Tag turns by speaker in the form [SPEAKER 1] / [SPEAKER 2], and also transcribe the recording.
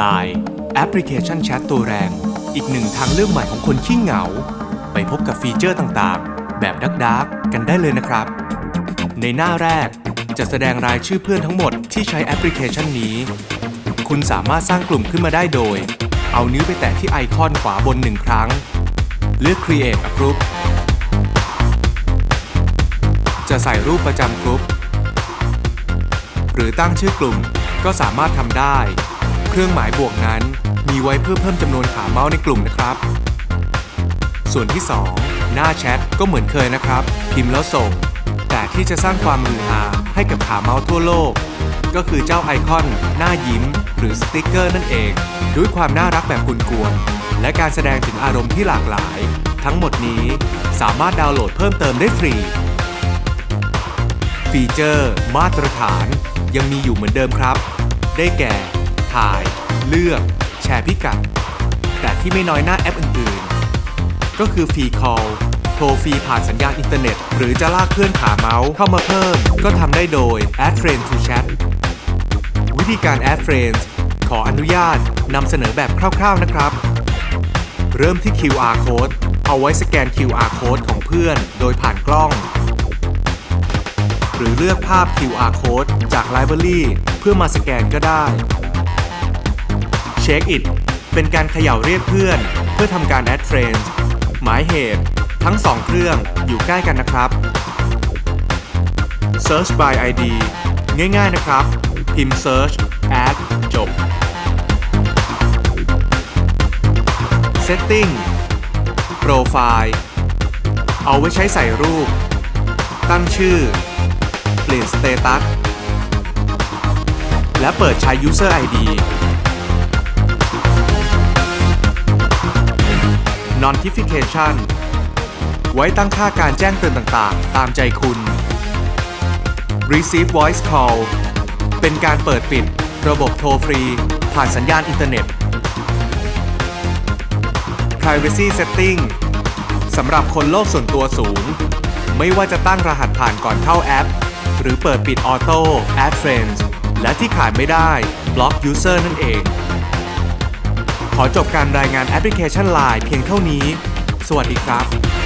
[SPEAKER 1] Line แอปพลิเคชันแชทตัวแรง อีกหนึ่งทางเลือกใหม่ของคนขี้เหงา ไปพบกับฟีเจอร์ต่างๆ แบบดักดักกันได้เลยนะครับ ในหน้าแรกจะแสดงรายชื่อเพื่อนทั้งหมดที่ใช้แอปพลิเคชันนี้ คุณสามารถสร้างกลุ่มขึ้นมาได้โดย เอานิ้วไปแตะที่ไอคอนขวาบนหนึ่งครั้ง เลือก Create a Group จะใส่รูปประจำกลุ่มหรือตั้งชื่อกลุ่มก็สามารถทำได้ เครื่องหมายบวกนั้น มีไว้เพื่อเพิ่มจำนวนขาเมาส์ในกลุ่มนะครับ ส่วนที่ 2 หน้าแชทก็เหมือนเคยนะครับ พิมพ์แล้วส่ง แต่ที่จะสร้างความมือฮาให้กับขาเมาส์ทั่วโลก ก็คือเจ้าไอคอน หน้ายิ้ม หรือสติกเกอร์นั่นเอง ด้วยความน่ารักแบบกวนๆและการแสดงถึงอารมณ์ที่หลากหลาย ทั้งหมดนี้สามารถดาวน์โหลดเพิ่มเติมได้ฟรีฟีเจอร์ มาตรฐาน ยังมีอยู่เหมือนเดิมครับ ได้แก่ ถ่าย เลือก แชร์พิกัด แต่ที่ไม่น้อยหน้าแอปอื่นๆ ก็คือฟรีคอลโทรฟรีผ่านสัญญาณอินเทอร์เน็ต หรือจะลากเพื่อนขาเมาส์เข้ามาเพิ่ม ก็ทำได้โดย Add Friend to Chat วิธีการ Add Friends ขออนุญาตนำเสนอแบบคร่าวๆนะครับ เริ่มที่ QR Code เอาไว้สแกน QR Code ของเพื่อนโดยผ่านกล้อง หรือเลือกภาพ QR Code จาก Library เพื่อมาสแกนก็ได้ Check It เป็นการเขย่าเรียกเพื่อน เพื่อทำการ add friends หมายเหตุ ทั้ง 2 เครื่องอยู่ใกล้กันนะครับ Search by ID ง่ายๆนะครับ พิมพ์ Search add จบ Setting Profile เอาไว้ใช้ใส่รูป ตั้งชื่อ เปลี่ยนสเตตัสและเปิดใช้ User ID Notification ไว้ตั้งค่าการแจ้งเตือนต่างๆ ตามใจคุณ Receive Voice Call เป็นการเปิดปิด ระบบโทรฟรี ผ่านสัญญาณอินเทอร์เน็ต Privacy Setting สำหรับคนโลกส่วนตัวสูง ไม่ว่าจะตั้งรหัสผ่านก่อนเข้าแอป หรือเปิดปิดออโต้ Add Friends และที่ขาดไม่ได้ Block User นั่นเอง ขอจบการรายงานแอปพลิเคชัน Line เพียงเท่านี้ สวัสดีครับ